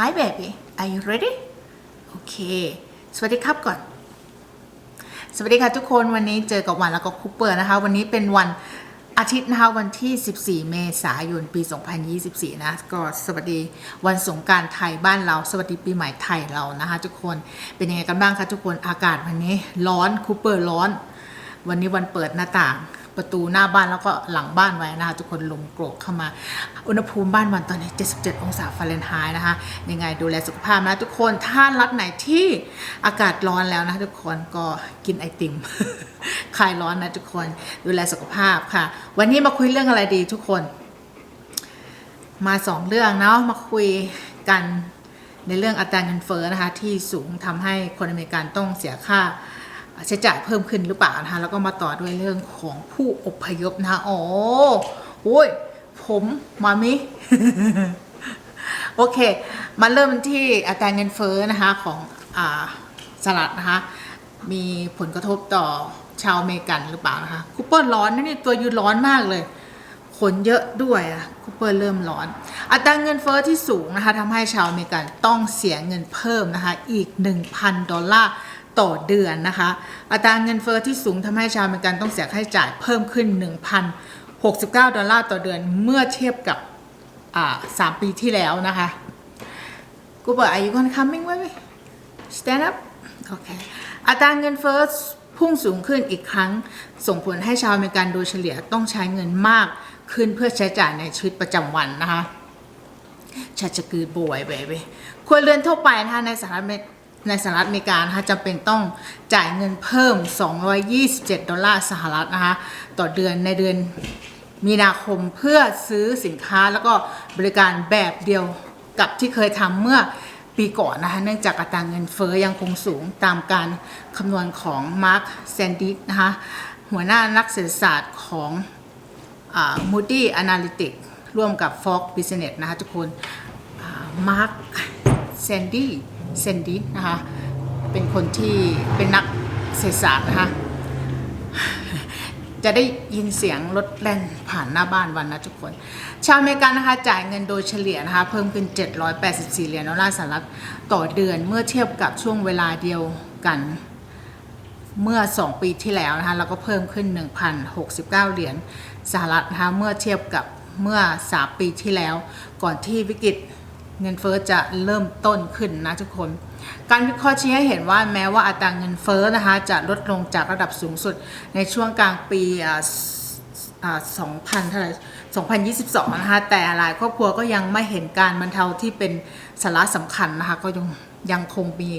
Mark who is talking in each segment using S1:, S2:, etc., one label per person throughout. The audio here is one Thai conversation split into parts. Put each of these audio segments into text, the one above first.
S1: Hi baby are you ready โอเค สวัสดีครับก่อน สวัสดีค่ะทุกคนวันนี้เจอกับวันแล้วก็คูเปอร์นะคะ วันนี้เป็นวันอาทิตย์นะคะวันที่ 14 เมษายน ปี 2024 นะ ก็สวัสดีวันสงการไทยบ้านเรา สวัสดีปีใหม่ไทยเรานะคะทุกคน เป็นยังไงกันบ้างคะทุกคน อากาศวันนี้ร้อนคูเปอร์ร้อน วันนี้วันเปิดหน้าต่าง ประตูหน้าบ้านแล้วก็หลังบ้านไว้นะคะทุกคนลมโกรกเข้ามา อุณหภูมิบ้านวันตอนนี้ 77 องศาฟาเรนไฮต์นะคะ ยังไงดูแลสุขภาพนะทุกคนถ้ารัฐไหนที่อากาศร้อนแล้วนะทุกคนก็กินไอติมคลายร้อนนะทุกคนดูแลสุขภาพค่ะ วันนี้มาคุยเรื่องอะไรดีทุกคน มาสองเรื่องเนาะมาคุยกันในเรื่องอัตราเงินเฟ้อนะคะ ที่สูงทำให้คนอเมริกันต้องเสียค่า ใช้จ่ายเพิ่มขึ้นหรือเปล่านะคะแล้วก็มาต่อด้วยเรื่องของผู้อพยพนะคะอ๋อโอ้ยผมมามิโอเค มาเริ่มที่อัตราเงินเฟ้อนะคะของอ่าสหรัฐนะคะมีผลกระทบต่อชาวอเมริกันหรือเปล่านะคะคูเปอร์ร้อนนะนี่ตัวยูร้อนมากเลยขนเยอะด้วยอะคูเปอร์เริ่มร้อน อัตราเงินเฟอ้อที่สูงนะคะทำให้ชาวอเมริกันต้องเสียเงินเพิ่มนะคะอีก 1,000 ดอลลาร์ ต่อเดือนนะคะ อัตราเงินเฟอ้อที่สูงทำให้ชาวอเมริกันต้องเสียค่าใช้จ่ายเพิ่มขึ้น 1,069 ดอลลาร์ต่อเดือนเมื่อเทียบกับสามปีที่แล้วนะคะกูบอกอายุคน coming ไว้ไหม stand up โอเคอัตราเงินเฟ้อพุ่งสูงขึ้นอีกครั้ง ส่งผลให้ชาวอเมริกันโดยเฉลี่ยต้องใช้เงินมากขึ้นเพื่อใช้จ่ายในชีวิตประจำวันนะคะชาจะกืดบวยเบเบครัวเรือนทั่วไปนะคะในสหรัฐอเมริ ในสหรัฐอเมริกานะคะจำเป็นต้องจ่ายเงินเพิ่ม 227 ดอลลาร์สหรัฐนะคะต่อเดือนในเดือนมีนาคมเพื่อซื้อสินค้าแล้วก็บริการแบบเดียวกับที่เคยทำเมื่อปีก่อนนะคะเนื่องจากอัตราเงินเฟ้อยังคงสูงตามการคำนวณของมาร์คแซนดิสนะคะหัวหน้านักเศรษฐศาสตร์ของ Moody Analytics ร่วมกับ Fox Business นะคะทุกคนมาร์คแซนดี้ แซนดี้นะคะ เป็นคนที่เป็นนักเศรษฐศาสตร์นะคะ จะได้ยินเสียงรถแล่นผ่านหน้าบ้านวันนะทุกคน ชาวอเมริกันนะคะจ่ายเงินโดยเฉลี่ยนะคะ เพิ่มขึ้น 784 เหรียญดอลลาร์สหรัฐต่อเดือนเมื่อเทียบกับช่วงเวลาเดียวกันเมื่อ 2 ปีที่แล้วนะคะแล้วก็เพิ่มขึ้น 1,069 เหรียญสหรัฐนะคะเมื่อเทียบกับเมื่อ 3 ปีที่แล้ว ก่อนที่วิกฤต เงินเฟ้อจะเริ่มต้นขึ้นนะทุกคน การวิเคราะห์ชี้ให้เห็นว่าแม้ว่าอัตราเงินเฟ้อนะคะจะลดลงจากระดับสูงสุดในช่วงกลางปี2,000เท่าไหร่2022 นะคะ แต่หลายครอบครัวก็ยังไม่เห็นการบรรเทาที่เป็นสาระสำคัญนะคะ ก็ยังยังคงมี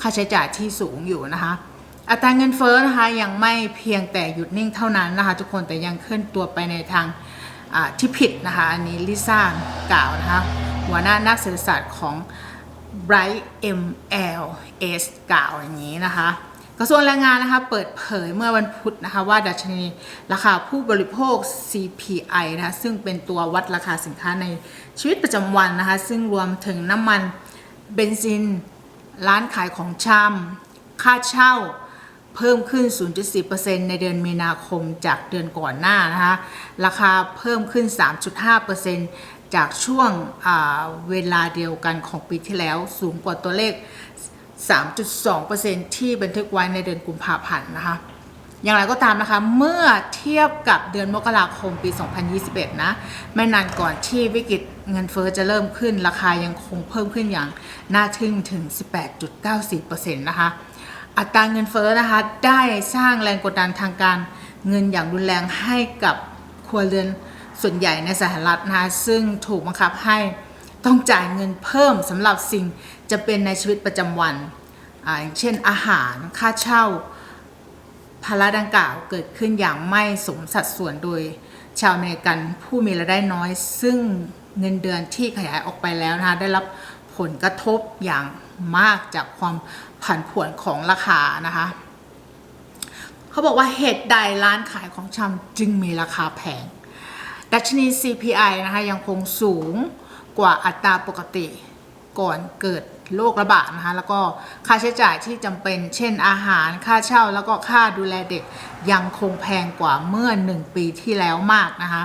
S1: ค่าใช้จ่ายที่สูงอยู่นะคะ อัตราเงินเฟ้อนะคะยังไม่เพียงแต่หยุดนิ่งเท่านั้นนะคะ ทุกคนแต่ยังเคลื่อนตัวไปในทางที่ผิดนะคะ อันนี้ลิซ่ากล่าวนะคะ หัวหน้านักเศรษฐศาสตร์ของ Bright MLS กล่าวอย่างนี้นะคะกระทรวงแรงงานนะคะเปิดเผยเมื่อวันพุธนะคะว่าดัชนีราคาผู้บริโภค CPI นะคะซึ่งเป็นตัววัดราคาสินค้าในชีวิตประจำวันนะคะซึ่งรวมถึงน้ำมันเบนซิน ร้านขายของชำค่าเช่าเพิ่มขึ้น 0.4%ในเดือนมีนาคมจากเดือนก่อนหน้านะคะราคาเพิ่มขึ้น 3.5% จากช่วงเวลาเดียวกันของปีที่แล้วสูงกว่าตัวเลข 3.2%ที่บันทึกไว้ในเดือนกุมภาพันธ์นะคะอย่างไรก็ตามนะคะ เมื่อเทียบกับเดือนมกราคมปี 2021 นะ ไม่นานก่อนที่วิกฤตเงินเฟอ้อจะเริ่มขึ้น ราคายังคงเพิ่มขึ้นอย่างน่าทึ่งถึง 18.94%นะคะ อัตราเงินเฟ้อนะคะ ได้สร้างแรงกดดันทางการเงินอย่างรุนแรงให้กับครัวเรือน ส่วนใหญ่ในสหรัฐนะคะซึ่งถูกบังคับให้ต้องจ่ายเงินเพิ่มสำหรับสิ่งจะเป็นในชีวิตประจำวันออย่างเช่นอาหารค่าเช่าภาระดังกล่าวเกิดขึ้นอย่างไม่สมสัดส่วนโดยชาวอเมริกันผู้มีรายได้น้อย ซึ่งเงินเดือนที่ขยายออกไปแล้วนะคะได้รับผลกระทบอย่างมากจากความผันผวนของราคานะคะเขาบอกว่าเหตุใดร้านขายของชำจึงมีราคาแพง ดัชนี CPI นะคะยังคงสูงกว่าอัตราปกติก่อนเกิดโรคระบาดนะคะแล้วก็ค่าใช้จ่ายที่จำเป็น เช่นอาหารค่าเช่าแล้วก็ค่าดูแลเด็กยังคงแพงกว่าเมื่อ 1 ปีที่แล้วมากนะคะ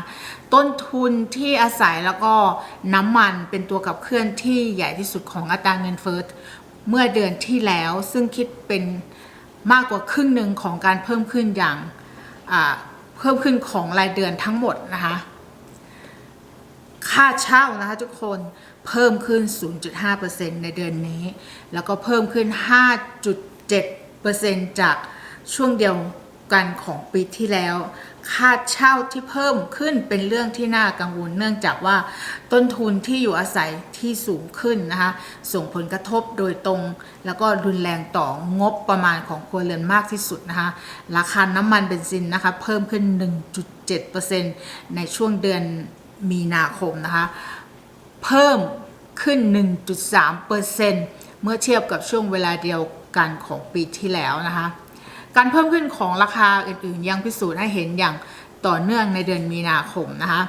S1: ต้นทุนที่อาศัยแล้วก็น้ำมันเป็นตัวขับเคลื่อนที่ใหญ่ที่สุดของอัตราเงินเฟ้อเมื่อเดือนที่แล้วซึ่งคิดเป็นมากกว่าครึ่งหนึ่งของการเพิ่มขึ้นอย่างเพิ่มขึ้นของรายเดือนทั้งหมดนะคะ ค่าเช่านะคะทุกคนเพิ่มขึ้น 0.5%ในเดือนนี้ แล้วก็เพิ่มขึ้น 5.7%จากช่วงเดียวกันของปีที่แล้ว ค่าเช่าที่เพิ่มขึ้นเป็นเรื่องที่น่ากังวล เนื่องจากว่าต้นทุนที่อยู่อาศัยที่สูงขึ้นนะคะ ส่งผลกระทบโดยตรง แล้วก็รุนแรงต่องบประมาณของครัวเรือนมากที่สุดนะคะ ราคาน้ำมันเบนซินนะคะ เพิ่มขึ้น 1.7%ในช่วงเดือน มีนาคมนะคะ เพิ่มขึ้น 1.3%เมื่อเทียบกับช่วงเวลาเดียวกันของปีที่แล้วนะคะ การเพิ่มขึ้นของราคาอื่นๆ ยังพิสูจน์ให้เห็นอย่างต่อเนื่องในเดือนมีนาคมนะคะ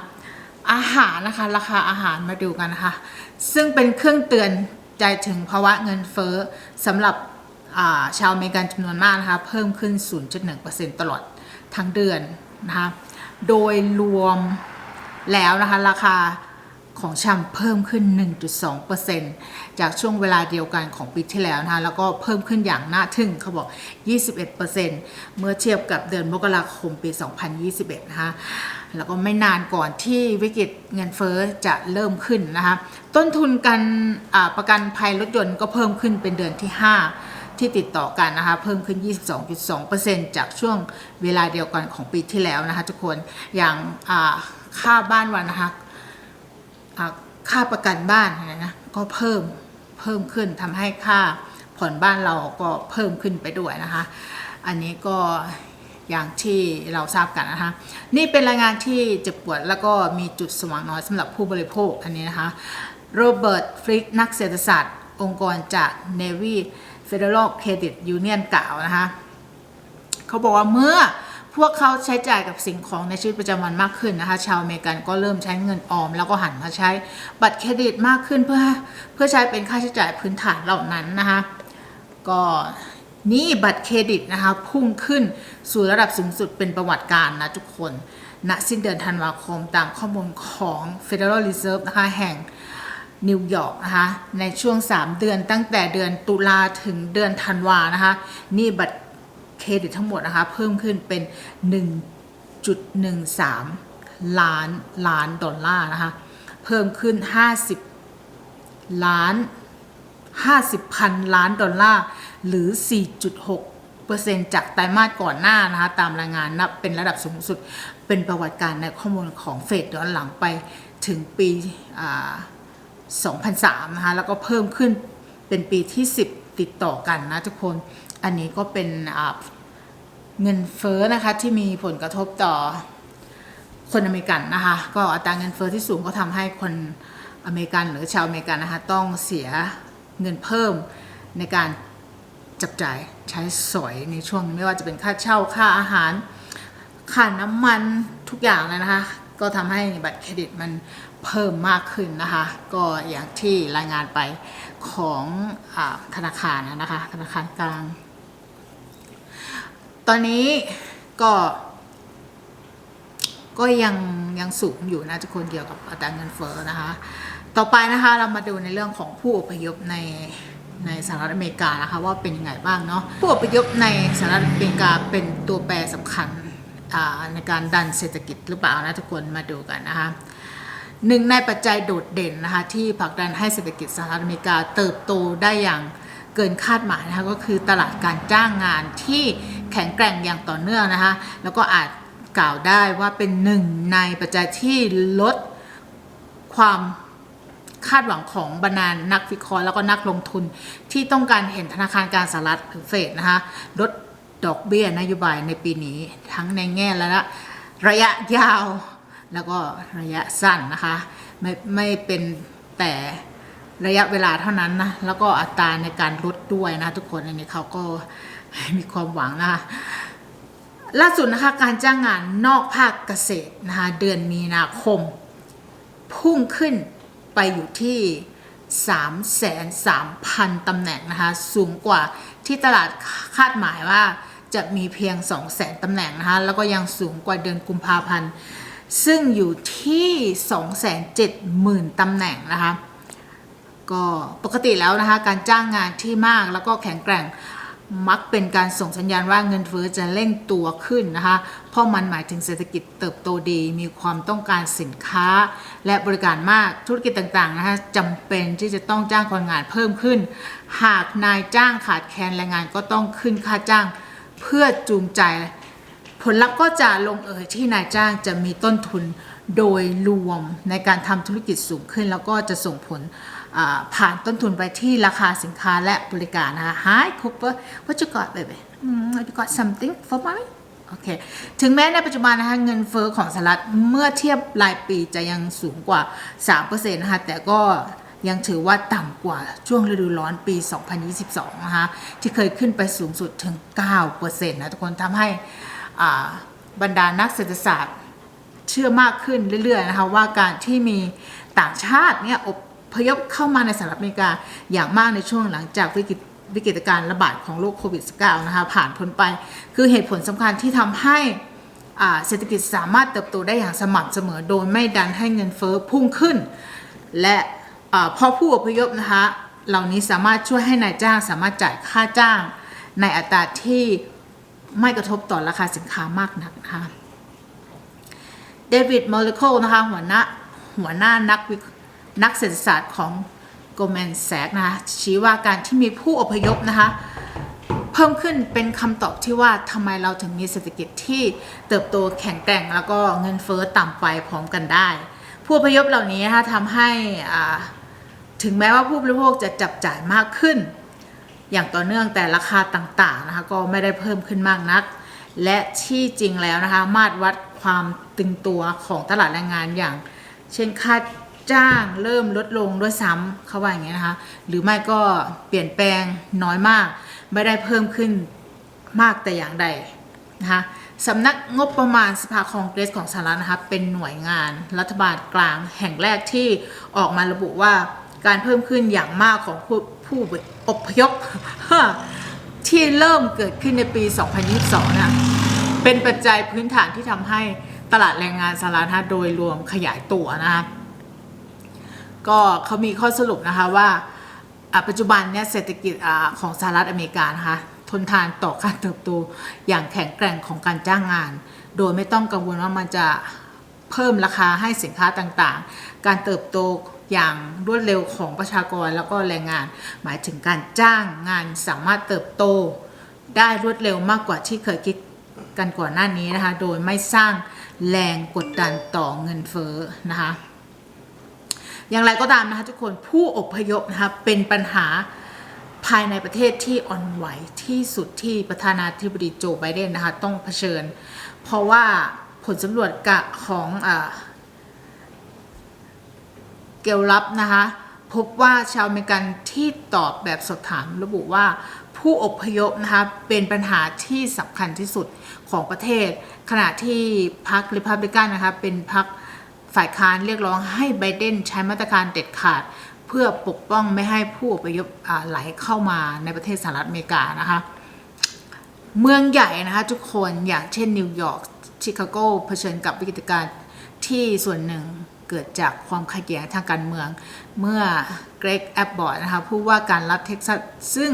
S1: อาหารนะคะ ราคาอาหารมาดูกันนะคะ ซึ่งเป็นเครื่องเตือนใจถึงภาวะเงินเฟ้อสำหรับาชาวอเมริกันจำนวนมากนะคะ เพิ่มขึ้น 0.1%ตลอดทั้งเดือนนะคะ โดยรวม แล้วนะคะราคาของชำเพิ่มขึ้น 1.2%จากช่วงเวลาเดียวกันของปีที่แล้วนะคะแล้วก็เพิ่มขึ้นอย่างน่าทึ่งเขาบอก 21%เมื่อเทียบกับเดือนมกราคมปี 2021 นะคะแล้วก็ไม่นานก่อนที่วิกฤตเงินเฟ้อจะเริ่มขึ้นนะคะต้นทุนการประกันภัยรถยนต์ก็เพิ่มขึ้นเป็นเดือนที่ 5 ที่ติดต่อกันนะคะเพิ่มขึ้น 22.2%จากช่วงเวลาเดียวกันของปีที่แล้วนะคะทุกคนอย่างา ค่าบ้านวันนะคะค่าประกันบ้านอะไรนะก็เพิ่มเพิ่มขึ้นทำให้ค่าผ่อนบ้านเราก็เพิ่มขึ้นไปด้วยนะคะ อันนี้ก็อย่างที่เราทราบกันนะคะนี่เป็นรายงานที่เจ็บปวดแล้วก็มีจุดสว่างน้อยสำหรับผู้บริโภคอันนี้นะคะโรเบิร์ตฟริกนักเศรษฐศาสตร์ องค์กรจาก Navy Federal Credit Union กล่าวนะคะเขาบอกว่าเมื่อ พวกเขาใช้จ่ายกับสิ่งของในชีวิตประจำวันมากขึ้นนะคะ ชาวอเมริกันก็เริ่มใช้เงินออม แล้วก็หันมาใช้บัตรเครดิตมากขึ้นเพื่อเพื่อใช้เป็นค่าใช้จ่ายพื้นฐานเหล่านั้นนะคะ ก็นี่บัตรเครดิตนะคะพุ่งขึ้นสู่ระดับสูงสุดเป็นประวัติการณ์นะทุกคนณสิ้นเดือนธันวาคมตามข้อมูลของ Federal Reserve นะคะแห่งนิวยอร์กนะคะในช่วง 3 เดือนตั้งแต่เดือนตุลาถึงเดือนธันวานะคะนี่บัตร เครดิตทั้งหมดนะคะ เพิ่มขึ้นเป็น 1.13 ล้านล้านดอลลาร์นะคะ เพิ่มขึ้น 50 ล้าน 50พันล้านดอลลาร์ หรือ 4.6จากไตรมาสก่อนหน้านะคะ ตามรายงานนับเป็นระดับสูงสุดเป็นประวัติการในข้อมูลของเฟดย้อนหลังไปถึงปี2003 นะคะ แล้วก็เพิ่มขึ้นเป็นปีที่ 10 ติดต่อกันนะทุกคน อันนี้ก็เป็นเงินเฟ้อนะคะที่มีผลกระทบต่อคนอเมริกันนะคะก็อัตราเงินเฟ้อที่สูงก็ทำให้คนอเมริกันหรือชาวอเมริกันนะคะต้องเสียเงินเพิ่มในการจับจ่ายใช้สอยในช่วงไม่ว่าจะเป็นค่าเช่าค่าอาหารค่าน้ำมันทุกอย่างเลยนะคะ ก็ทำให้บัตรเครดิตมันเพิ่มมากขึ้นนะคะ ก็อย่างที่รายงานไปของอธนาคารนะคะ ธนาคารกลาง อนนี้ก็ก็ยังยังสูงอยู่นะทุกคนเกี่ยวกับอัตราเงินเฟ้อนะคะ ต่อไปนะคะเรามาดูในเรื่องของผู้อพยพในในสหรัฐอเมริกานะคะว่าเป็นยังไงบ้างเนาะผู้อพยพในสหรัฐอเมริกาเป็นตัวแปรสำคัญในการดันเศรษฐกิจหรือเปล่านะทุกคนมาดูกันนะคะหนึ่งในปัจจัยโดดเด่นนะคะที่ผลักดันให้เศรษฐกิจสหรัฐอเมริกาเติบโตได้อย่าง เกินคาดหมายนะคะก็คือตลาดการจ้างงานที่แข็งแกร่งอย่างต่อเนื่องนะคะแล้วก็อาจกล่าวได้ว่าเป็นหนึ่งในปัจจัยที่ลดความคาดหวังของบรรดานักวิเคราะห์แล้วก็นักลงทุนที่ต้องการเห็นธนาคารการสหรัฐหรือเฟดนะคะลดดอกเบี้ยนโยบายในปีนี้ทั้งในแง่และระยะยาวแล้วก็ระยะสั้นนะคะไม่ไม่เป็นแต่ ระยะเวลาเท่านั้นนะ แล้วก็อัตราในการลดด้วยนะทุกคนอันนี้เขาก็มีความหวังนะคะล่าสุดนะคะการจ้างงานนอกภาคเกษตรนะคะเดือนมีนาคม พุ่งขึ้นไปอยู่ที่ 33,000ตำแหน่งนะคะสูงกว่าที่ตลาดคาดหมายว่าจะมีเพียง 200,000ตำแหน่งนะคะแล้วก็ยังสูงกว่าเดือนกุมภาพันธ์ ซึ่งอยู่ที่ 270,000ตำแหน่งนะคะ ก็ปกติแล้วนะคะ การจ้างงานที่มากแล้วก็แข็งแกร่งมักเป็นการส่งสัญญาณว่าเงินเฟ้อจะเร่งตัวขึ้นนะคะ เพราะมันหมายถึงเศรษฐกิจเติบโตดี มีความต้องการสินค้า และบริการมาก ธุรกิจต่างๆนะคะจำเป็นที่จะต้องจ้างคนงานเพิ่มขึ้น หากนายจ้างขาดแคลนแรงงานก็ต้องขึ้นค่าจ้าง เพื่อจูงใจ ผลลัพธ์ก็จะลงเอยที่นายจ้างจะมีต้นทุนโดยรวมในการทำธุรกิจสูงขึ้น แล้วก็จะส่งผล ผ่านต้นทุนไปที่ราคาสินค้าและบริการนะคะ Hi Cooper what you got baby mm, you got something for me โอเค ถึงแม้ในปัจจุบันนะคะเงินเฟอ้อของสหรัฐเมื่อเทียบรายปีจะยังสูงกว่า 3%นะคะแต่ก็ยังถือว่าต่ำกว่าช่วงฤดูร้อนปี 2022 นะคะ ที่เคยขึ้นไปสูงสุดถึง 9%นะทุกคนทำให้บรรดานักเศรษฐศาสตร์เชื่อมากขึ้นเรื่อยๆนะคะว่าการที่มีต่างชาติเนี่ยอบ พยพเข้ามาในสหรัฐอเมริกาอย่างมากในช่วงหลังจากวิกฤตวิกฤตการระบาดของโรคโควิด -19 นะคะผ่านพ้นไป คือเหตุผลสำคัญที่ทำให้เศรษฐกิจสามารถเติบโตได้อย่างสม่ำเสมอโดยไม่ดันให้เงินเฟ้อพุ่งขึ้น และอาพอผู้อพยพนะคะเหล่านี้สามารถช่วยให้นายจ้างสามารถจ่ายค่าจ้าง ในอัตราที่ไม่กระทบต่อราคาสินค้ามากนักนะคะเดวิดมอลเลโคนะคะหัวหน้าหัวหน้านักวิ นักเศรษฐศาสตร์ของ Goldman Sachs นะคะชี้ว่าการที่มีผู้อพยพนะคะเพิ่มขึ้นเป็นคำตอบที่ว่าทำไมเราถึงมีเศรษฐกิจที่เติบโตแข็งแกร่งแล้วก็เงินเฟ้อต่ำไปพร้อมกันได้ ผู้อพยพเหล่านี้ทำให้ถึงแม้ว่าผู้บริโภคจะจับจ่ายมากขึ้น อย่างต่อเนื่องแต่ราคาต่างๆนะคะก็ไม่ได้เพิ่มขึ้นมากนัก และที่จริงแล้วนะคะมาตรวัดความตึงตัวของตลาดแรงงานอย่าง เช่นค่า จ้างเริ่มลดลงด้วยซ้ำเขาว่าอย่างนี้ยนะคะ หรือไม่ก็เปลี่ยนแปลงน้อยมาก ไม่ได้เพิ่มขึ้นมากแต่อย่างใดนะคะสำนักงบประมาณสภาคองเกรสของสหรัฐนะคะเป็นหน่วยงานรัฐบาลกลางแห่งแรกที่ออกมาระบุว่าการเพิ่มขึ้นอย่างมากของผู้ผู้อพยพที่เริ่มเกิดขึ้นในปี 2022นะเป็นปัจจัยพื้นฐานที่ทำให้ตลาดแรงงานสหรัฐโดยรวมขยายตัวนะคะ ก็เขามีข้อสรุปนะคะว่าปัจจุบันเนี่ยเศรษฐกิจของสหรัฐอเมริกานะคะทนทานต่อการเติบโตอย่างแข็งแกร่งของการจ้างงาน โดยไม่ต้องกังวลว่ามันจะเพิ่มราคาให้สินค้าต่างๆ การเติบโตอย่างรวดเร็วของประชากรแล้วก็แรงงาน หมายถึงการจ้างงานสามารถเติบโตได้รวดเร็วมากกว่าที่เคยคิดกันก่อนหน้านี้นะคะ โดยไม่สร้างแรงกดดันต่อเงินเฟ้อนะคะ อย่างไรก็ตามนะคะทุกคนผู้อพยพนะคะเป็นปัญหาภายในประเทศที่อ่อนไหวที่สุดที่ประธานาธิบดีโจไบเดนนะคะต้องเผชิญ เพราะว่าผลสำรวจกะของอเกลลับนะคะพบว่าชาวอเมริกันที่ตอบแบบสอบถามระบุว่าผู้อพยพนะคะเป็นปัญหาที่สำคัญที่สุดของประเทศ ขณะที่พรรคริพับลิกันนะคะเป็นพรรค ฝ่ายค้านเรียกร้องให้ไบเดนใช้มาตรการเด็ดขาด เพื่อปกป้องไม่ให้ผู้อพยพไหลเข้ามาในประเทศสหรัฐอเมริกานะคะ เมืองใหญ่นะคะทุกคนอย่างเช่นนิวยอร์กชิคาโกเผชิญกับวิกฤตการณ์ที่ส่วนหนึ่งเกิดจากความขัดแย้งทางการเมือง เมื่อเกรกแอบบอร์ดนะคะผู้ว่าการรัฐเท็กซัสซึ่ง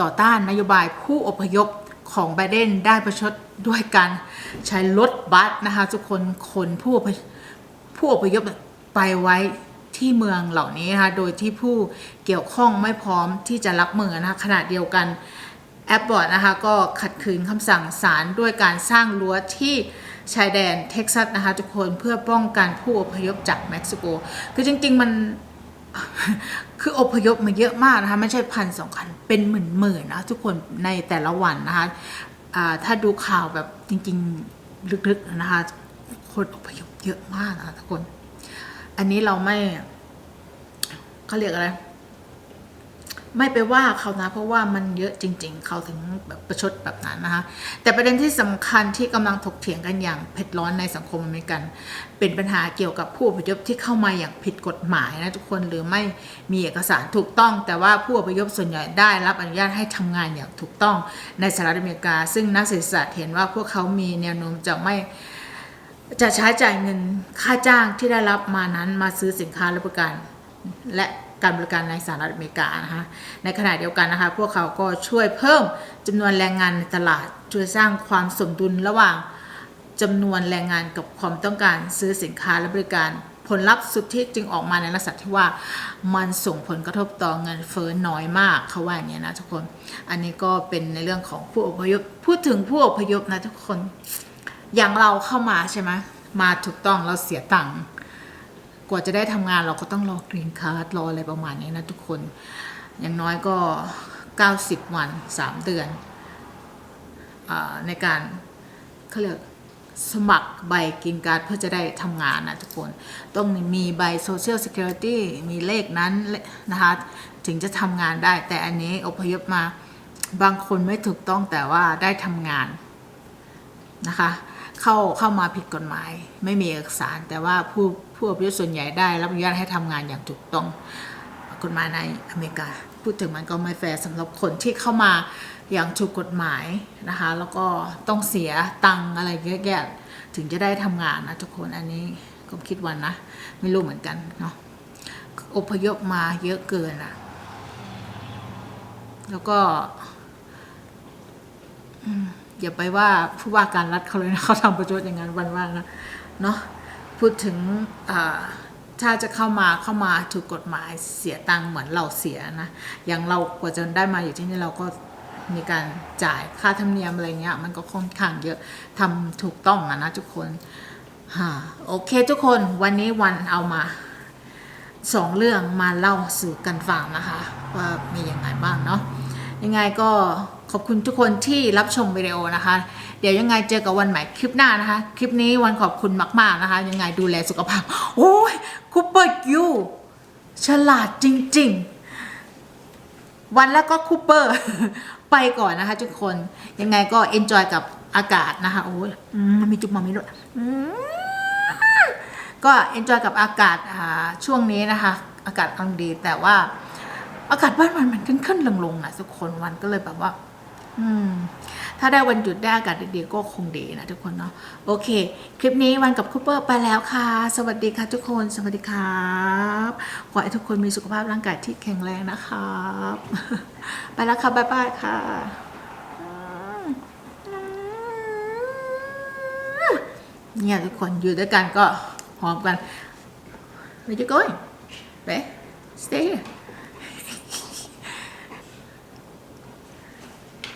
S1: ต่อต้านนโยบายผู้อพยพของไบเดนได้ประชดด้วยการใช้รถบัสนะคะทุกคนคนผู้อพย ผู้อพยพไปไว้ที่เมืองเหล่านี้นะคะโดยที่ผู้เกี่ยวข้องไม่พร้อมที่จะรับมือนะคะขณะเดียวกันแอปบอร์ดนะคะก็ขัดขืนคำสั่งศาลด้วยการสร้างรั้วที่ชายแดนเท็กซัสนะคะทุกคนเพื่อป้องกันผู้อพยพจากเม็กซิโก คือจริง ๆ มันคืออพยพมาเยอะมากนะคะไม่ใช่พันสองพันเป็นหมื่นหมื่นๆนะทุกคนในแต่ละวันนะคะถ้าดูข่าวแบบจริง ๆ ลึกๆนะคะคนอพยพ เยอะมากนะคะทุกคน อันนี้เราไม่เขาเรียกอะไร ไม่ไปว่าเขานะ เพราะว่ามันเยอะจริง ๆ เขาถึงแบบประชดแบบนั้นนะคะ แต่ประเด็นที่สำคัญที่กำลังถกเถียงกันอย่างเผ็ดร้อนในสังคมอเมริกัน เป็นปัญหาเกี่ยวกับผู้อพยพที่เข้ามาอย่างผิดกฎหมายนะทุกคนหรือไม่มีเอกสารถูกต้อง แต่ว่าผู้อพยพส่วนใหญ่ได้รับอนุญาตให้ทำงานอย่างถูกต้องในสหรัฐอเมริกา ซึ่งนักเศรษฐศาสตร์เห็นว่าพวกเขามีแนวโน้มจะไม่ จะใช้จ่ายเงินค่าจ้างที่ได้รับมานั้นมาซื้อสินค้าและบริการและการบริการในสหรัฐอเมริกานะคะในขณะเดียวกันนะคะพวกเขาก็ช่วยเพิ่มจำนวนแรงงานในตลาดช่วยสร้างความสมดุลระหว่างจำนวนแรงงานกับความต้องการซื้อสินค้าและบริการผลลัพธ์สุดที่จึงออกมาในลักษณะที่ว่ามันส่งผลกระทบต่อเงินเฟ้อน้อยมากเขาว่าอย่างนี้นะทุกคน อันนี้ก็เป็นในเรื่องของผู้อพยพพูดถึงผู้อพยพนะทุกคน อย่างเราเข้ามาใช่ไหมมาถูกต้องเราเสียตังค์กว่าจะได้ทำงานเราก็ต้องรอกรีนคาร์ดรออะไรประมาณนี้นะทุกคน อย่างน้อยก็ 90 วัน 3 เดือนอในการเขาเรียกสมัครใบกินการเพื่อจะได้ทำงานนะทุกคน ต้องมีใบ Social Security มีเลขนั้นนะคะ ถึงจะทำงานได้ แต่อันนี้อพยพมาบางคนไม่ถูกต้องแต่ว่าได้ทำงานนะคะ เข้าเข้ามาผิดกฎหมาย ไม่มีเอกสาร แต่ว่าผู้ผู้อพยพส่วนใหญ่ได้รับอนุญาตให้ทำงานอย่างถูกต้องกฎหมายในอเมริกา พูดถึงมันก็ไม่แฟร์สำหรับคนที่เข้ามาอย่างถูกกฎหมายนะคะ แล้วก็ต้องเสียตังอะไรเยอะแยะถึงจะได้ทำงานนะทุกคนอันนี้ก็คิดวันนะ ไม่รู้เหมือนกันเนาะอพยพมาเยอะเกินอะแล้วก็ อ อย่าไปว่าผู้ว่าการรัฐเขาเลยนะเขาทำประโยชน์อย่างนั้นวันว่านะเนาะพูดถึงถ้าจะเข้ามาเข้ามาถูกกฎหมายเสียตังค์เหมือนเราเสียนะอย่างเรากว่าจะได้มาอยู่ที่นี่เราก็มีการจ่ายค่าธรรมเนียมอะไรเงี้ยมันก็ค่อนข้างเยอะทำถูกต้องอะนะทุกคนฮะโอเคทุกคนวันนี้วันเอามาสองเรื่องมาเล่าสู่กันฟังนะคะ ว่ามีอย่างไรบ้างเนาะยังไงก็ ขอบคุณทุกคนที่รับชมวิดีโอนะคะ เดี๋ยวยังไงเจอกับวันใหม่คลิปหน้านะคะ คลิปนี้วันขอบคุณมากๆนะคะ ยังไงดูแลสุขภาพ โอ้ยคูเปอร์ยูฉลาดจริง ๆ วันแล้วก็คูเปอร์ ไปก่อนนะคะทุกคนยังไงก็เอนจอยกับอากาศนะคะ โอ้ยอืมมีจุ๊บมามีด้วยก็เอนจอยกับอากาศช่วงนี้นะคะ อากาศกำลังดีแต่ว่าอากาศบ้านมันมันขึ้นขึ้นลงลงๆนะทุกคนวันก็เลยแบบว่า อืม ถ้าได้วันหยุดได้อากาศดีๆก็คงดีนะทุกคนเนาะโอเค คลิปนี้วันกับคูเปอร์ไปแล้วค่ะ สวัสดีค่ะทุกคน สวัสดีครับขอให้ทุกคนมีสุขภาพร่างกายที่แข็งแรงนะครับ ไปแล้วค่ะบ๊ายบายค่ะเนี่ยทุกคนอยู่ด้วยกันก็หอมกัน Where you going? Where? Stay here.